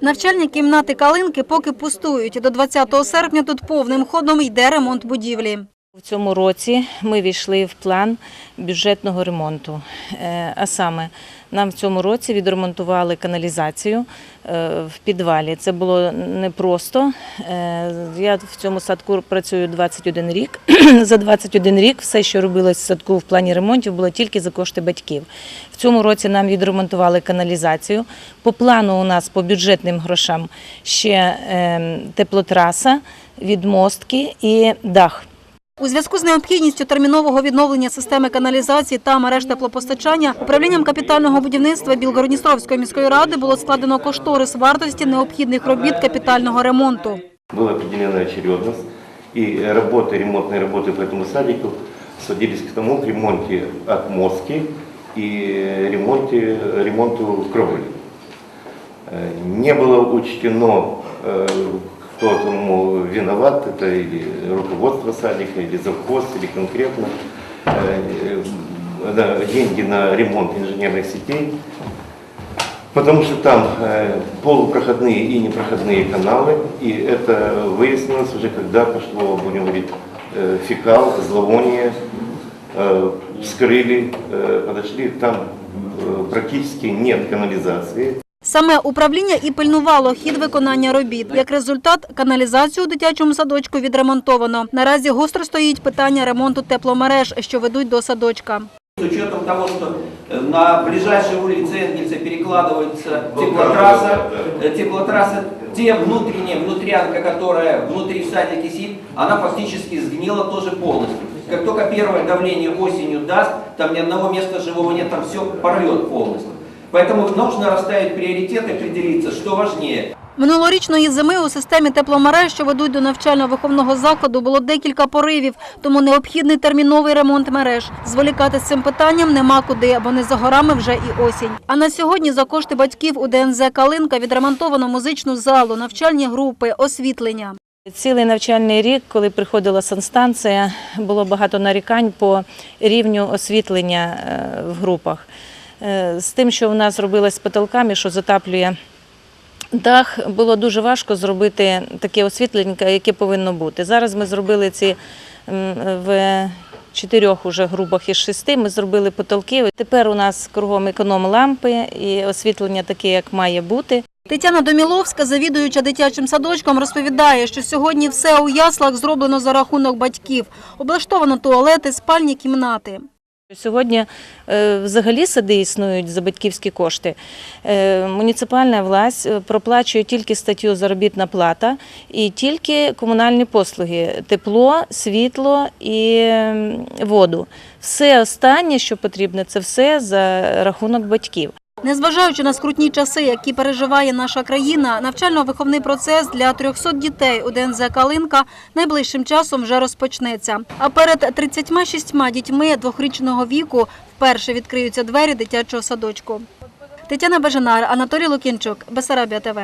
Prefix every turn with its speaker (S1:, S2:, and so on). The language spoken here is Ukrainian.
S1: Навчальні кімнати Калинки поки пустують. До 20 серпня тут повним ходом йде ремонт будівлі.
S2: В цьому році ми війшли в план бюджетного ремонту. Е, А саме, нам в цьому році відремонтували каналізацію е, в підвалі. Це було непросто. Е, Я в цьому садку працюю 21 рік. За 21 рік все, що робилось в садку в плані ремонтів, було тільки за кошти батьків. В цьому році нам відремонтували каналізацію. По плану у нас по бюджетним грошам ще е, теплотраса, відмостки і дах.
S1: У зв'язку з необхідністю термінового відновлення системи каналізації та мереж теплопостачання управлінням капітального будівництва Білгородністровської міської ради було складено кошторис вартості необхідних робіт капітального ремонту.
S3: Была определена очередность, и работы, ремонтные работы по этому садику сводились к тому, к ремонте отмостки и ремонте, ремонту кровли. Э, Не было учтено, э, кто тому виноват, это или руководство садика, или завхоз, или конкретно э, э, деньги на ремонт инженерных сетей, Потому что там э, полупроходные и непроходные каналы, и это выяснилось уже, когда пошло, будем говорить, фекал, зловоние, вскрыли, подошли, там практически нет канализации.
S1: Саме управління і пильнувало хід виконання робіт. Як результат, каналізацію у дитячому садочку відремонтовано. Наразі гостро стоїть питання ремонту тепломереж, що ведуть до садочка.
S4: С учетом того, что э, на ближайшей улице Энгельса перекладывается теплотрасса, э, теплотрасса, те внутренняя внутрянка, которая внутри в садике сидит, она фактически сгнила тоже полностью. Как только первое давление осенью даст, там ни одного места живого нет, там все порвет полностью. Поэтому нужно расставить приоритеты, определиться, что важнее.
S1: Минулорічної зими у системі тепломереж, що ведуть до навчально-виховного закладу, було декілька поривів, тому необхідний терміновий ремонт мереж. Зволікати з цим питанням нема куди, бо не за горами вже і осінь. А на сьогодні за кошти батьків у ДНЗ «Калинка» відремонтовано музичну залу, навчальні групи, освітлення.
S2: Цілий навчальний рік, коли приходила санстанція, було багато нарікань по рівню освітлення е, в групах. Е, З тим, що в нас робилось з потолками, що затаплює дах, було дуже важко зробити таке освітлення, яке повинно бути. Зараз ми зробили ці в чотирьох уже групах із шести. Ми зробили потолки. Тепер у нас кругом економ лампи і освітлення таке, як має бути.
S1: Тетяна Доміловська, завідуюча дитячим садочком, розповідає, що сьогодні все у яслах зроблено за рахунок батьків. Облаштовано туалети, спальні кімнати.
S2: Сьогодні е, взагалі сади існують за батьківські кошти. Е, Муніципальна власть е, проплачує тільки статтю заробітна плата і тільки комунальні послуги тепло, світло і воду. Все останнє, що потрібно, це все за рахунок батьків.
S1: Незважаючи на скрутні часи, які переживає наша країна, навчально-виховний процес для 300 дітей у ДНЗ «Калинка» найближчим часом вже розпочнеться. А перед 36 дітьми двохрічного віку вперше відкриються двері дитячого садочку. Тетяна Бажанар, Анатолій Лукінчук, Бесарабія ТВ.